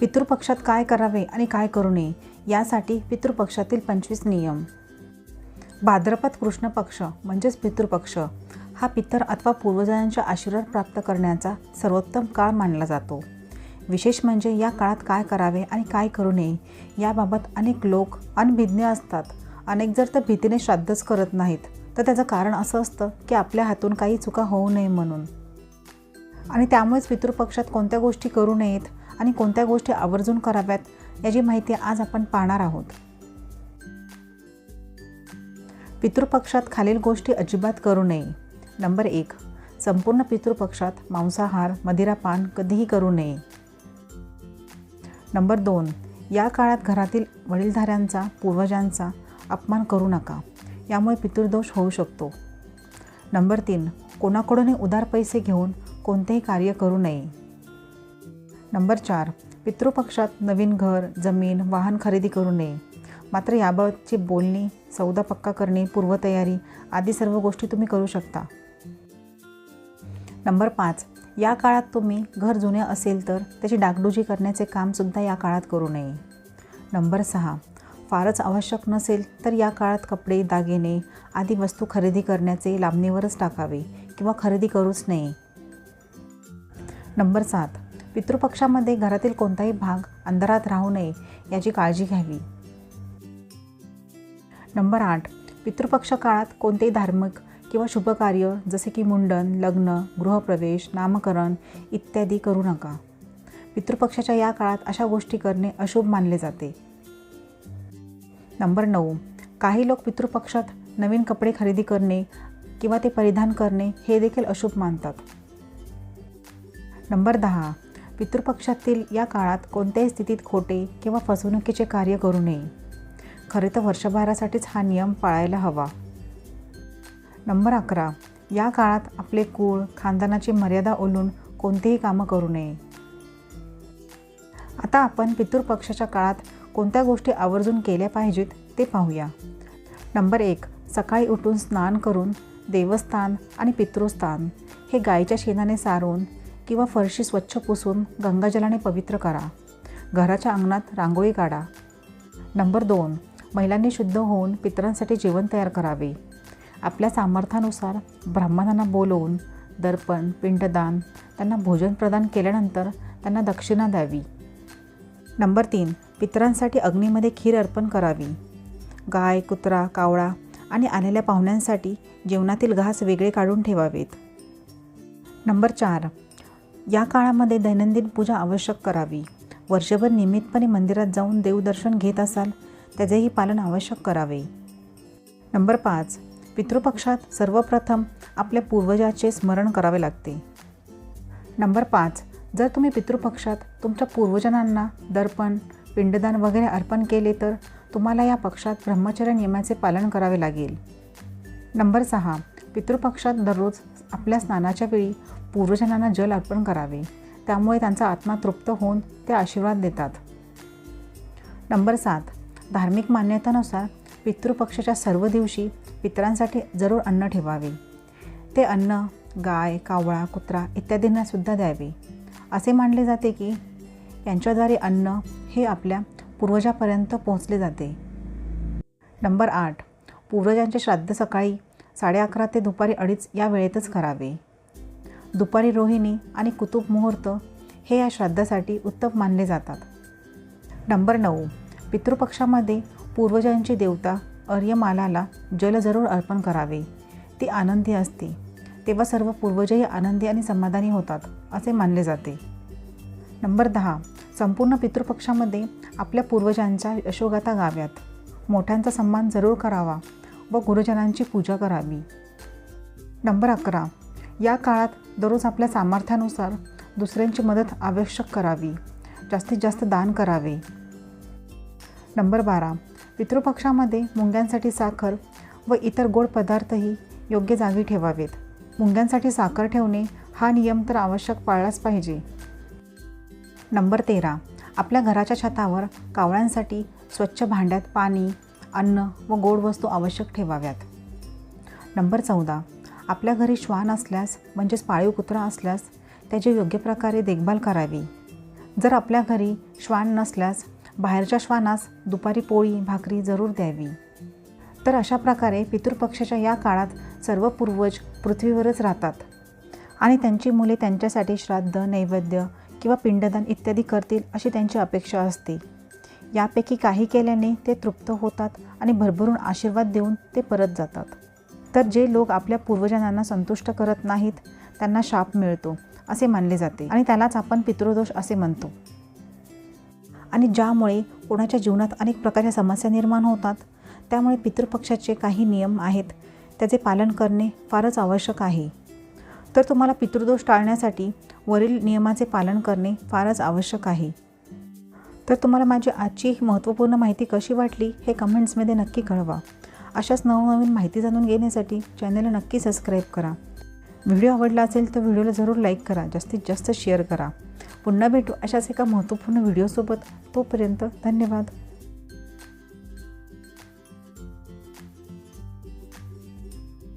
पितृपक्षात काय करावे आणि काय करू नये यासाठी पितृपक्षातील पंचवीस नियम. भाद्रपद कृष्ण पक्ष म्हणजेच पितृपक्ष हा पितर अथवा पूर्वजांचा आशीर्वाद प्राप्त करण्याचा सर्वोत्तम काळ मानला जातो. विशेष म्हणजे या काळात काय करावे आणि काय करू नये याबाबत अनेक लोक अनभिज्ञ असतात. अनेक जर तर भीतीने श्राद्धच करत नाहीत तर त्याचं कारण असं असतं की आपल्या हातून काही चुका होऊ नये म्हणून. आणि त्यामुळेच पितृपक्षात कोणत्या गोष्टी करू नयेत आणि कोणत्या गोष्टी आवर्जून कराव्यात याची माहिती आज आपण पाहणार आहोत. पितृपक्षात खालील गोष्टी अजिबात करू नये. नंबर एक संपूर्ण पितृपक्षात मांसाहार मदिरापान कधीही करू नये. नंबर दोन या काळात घरातील वडीलधाऱ्यांचा पूर्वजांचा अपमान करू नका. यामुळे पितृदोष होऊ शकतो. नंबर तीन कोणाकडूनही उधार पैसे घेऊन कोणतेही कार्य करू नये. नंबर चार पितृपक्षात नवीन घर जमीन वाहन खरेदी करू नये. मात्र याबाबतची बोलणी सौदा पक्का करणे पूर्वतयारी आदी सर्व गोष्टी तुम्ही करू शकता. नंबर पाच या काळात तुम्ही घर जुने असेल तर त्याची डागडुजी करण्याचे कामसुद्धा या काळात करू नये. नंबर सहा फारच आवश्यक नसेल तर या काळात कपडे दागिने आदी वस्तू खरेदी करण्याचे लांबणीवरच टाकावे किंवा खरेदी करूच नये. नंबर सात पितृपक्षामध्ये घरातील कोणताही भाग अंधारात राहू नये याची काळजी घ्यावी. नंबर आठ. पितृपक्ष काळात कोणतेही धार्मिक किंवा शुभकार्य जसे की मुंडन लग्न गृहप्रवेश नामकरण इत्यादी करू नका. पितृपक्षाच्या या काळात अशा गोष्टी करणे अशुभ मानले जाते. नंबर नऊ. काही लोक पितृपक्षात नवीन कपडे खरेदी करणे किंवा ते परिधान करणे हे देखील अशुभ मानतात. नंबर दहा. पितृपक्षातील या काळात कोणत्याही स्थितीत खोटे किंवा फसवणुकीचे कार्य करू नये. खरे तर वर्षभरासाठीच हा नियम पाळायला हवा. नंबर अकरा. या काळात आपले कुळ खानदानाची मर्यादा ओलून कोणतेही कामं करू नये. आता आपण पितृपक्षाच्या काळात कोणत्या गोष्टी आवर्जून केल्या पाहिजेत ते पाहूया. नंबर एक. सकाळी उठून स्नान करून देवस्थान आणि पितृस्थान हे गायीच्या शेणाने सारून किंवा फरशी स्वच्छ पुसून गंगाजलाने पवित्र करा. घराच्या अंगणात रांगोळी काढा. नंबर दोन महिलांनी शुद्ध होऊन पितरांसाठी जेवण तयार करावे. आपल्या सामर्थ्यानुसार ब्राह्मणांना बोलवून दर्पण पिंडदान त्यांना भोजन प्रदान केल्यानंतर त्यांना दक्षिणा द्यावी. नंबर तीन पितरांसाठी अग्नीमध्ये खीर अर्पण करावी. गाय कुत्रा कावळा आणि आलेल्या पाहुण्यांसाठी जेवणातील घास वेगळे काढून ठेवावेत. नंबर चार या काळामध्ये दैनंदिन पूजा आवश्यक करावी. वर्षभर नियमितपणे मंदिरात जाऊन देवदर्शन घेत असाल त्याचेही पालन आवश्यक करावे. नंबर पाच पितृपक्षात सर्वप्रथम आपल्या पूर्वजाचे स्मरण करावे लागते. नंबर पाच जर तुम्ही पितृपक्षात तुमच्या पूर्वजनांना दर्पण पिंडदान वगैरे अर्पण केले तर तुम्हाला या पक्षात ब्रह्मचर्य नियमाचे पालन करावे लागेल. नंबर सहा पितृपक्षात दररोज आपल्या स्नानाच्या वेळी पूर्वजनांना जल अर्पण करावे. त्यामुळे त्यांचा आत्मा तृप्त होऊन ते आशीर्वाद देतात. नंबर सात. धार्मिक मान्यतेनुसार पितृपक्षाच्या सर्व दिवशी पितरांसाठी जरूर अन्न ठेवावे. ते अन्न गाय कावळा कुत्रा इत्यादींना सुद्धा द्यावे. असे मानले जाते की यांच्याद्वारे अन्न हे आपल्या पूर्वजापर्यंत पोहोचले जाते. नंबर आठ. पूर्वजांचे श्राद्ध सकाळी साडे अकरा ते दुपारी अडीच या वेळेतच करावे. दुपारी रोहिणी आणि कुतुब मुहूर्त हे या श्राद्धासाठी उत्तम मानले जातात. नंबर नऊ. पितृपक्षामध्ये पूर्वजांची देवता अर्यमालाला जल जरूर अर्पण करावे. ती आनंदी असते. तेव्हा सर्व पूर्वजही आनंदी आणि समाधानी होतात असे मानले जाते. नंबर दहा. संपूर्ण पितृपक्षामध्ये आपल्या पूर्वजांच्या यशोगाथा गाव्यात. मोठ्यांचा सन्मान जरूर करावा व गुरुजनांची पूजा करावी. नंबर अकरा. या काळात दररोज आपल्या सामर्थ्यानुसार दुसऱ्यांची मदत आवश्यक करावी. जास्तीत जास्त दान करावे. नंबर बारा. पितृपक्षामध्ये मुंग्यांसाठी साखर व इतर गोड पदार्थही योग्य जागी ठेवावेत. मुंग्यांसाठी साखर ठेवणे हा नियम तर आवश्यक पाळलाच पाहिजे. नंबर तेरा. आपल्या घराच्या छतावर कावळ्यांसाठी स्वच्छ भांड्यात पाणी अन्न व गोड वस्तू आवश्यक ठेवाव्यात. नंबर चौदा. आपल्या घरी श्वान असल्यास म्हणजेच पाळीव कुत्रा असल्यास त्याची योग्य प्रकारे देखभाल करावी. जर आपल्या घरी श्वान नसल्यास बाहेरच्या श्वानास दुपारी पोळी भाकरी जरूर द्यावी. तर अशा प्रकारे पितृपक्षाच्या या काळात सर्व पूर्वज पृथ्वीवरच राहतात. आणि त्यांची मुले त्यांच्यासाठी श्राद्ध नैवेद्य किंवा पिंडदान इत्यादी करतील अशी त्यांची अपेक्षा असते. यापैकी काही केल्याने ते तृप्त होतात आणि भरभरून आशीर्वाद देऊन ते परत जातात. तर जे लोक आपल्या पूर्वजांना संतुष्ट करत नाहीत त्यांना शाप मिळतो असे मानले जाते. आणि त्यालाच आपण पितृदोष असे म्हणतो. आणि ज्यामुळे कोणाच्या जीवनात अनेक प्रकारच्या समस्या निर्माण होतात त्यामुळे पितृपक्षाचे काही नियम आहेत त्याचे पालन करणे फारच आवश्यक आहे. तर तुम्हाला पितृदोष टाळण्यासाठी वरील नियमाचे पालन करणे फारच आवश्यक आहे. तर तुम्हाला माझी आजची ही महत्त्वपूर्ण माहिती कशी वाटली हे कमेंट्समध्ये नक्की कळवा. अशाच नवनवीन माहिती जाणून घेण्यासाठी चॅनलला नक्की सबस्क्राईब करा. व्हिडिओ आवडला असेल तर व्हिडिओला जरूर लाईक करा जास्तीत जास्त शेअर करा. पुन्हा भेटू अशाच एका महत्त्वपूर्ण व्हिडिओसोबत. तोपर्यंत धन्यवाद.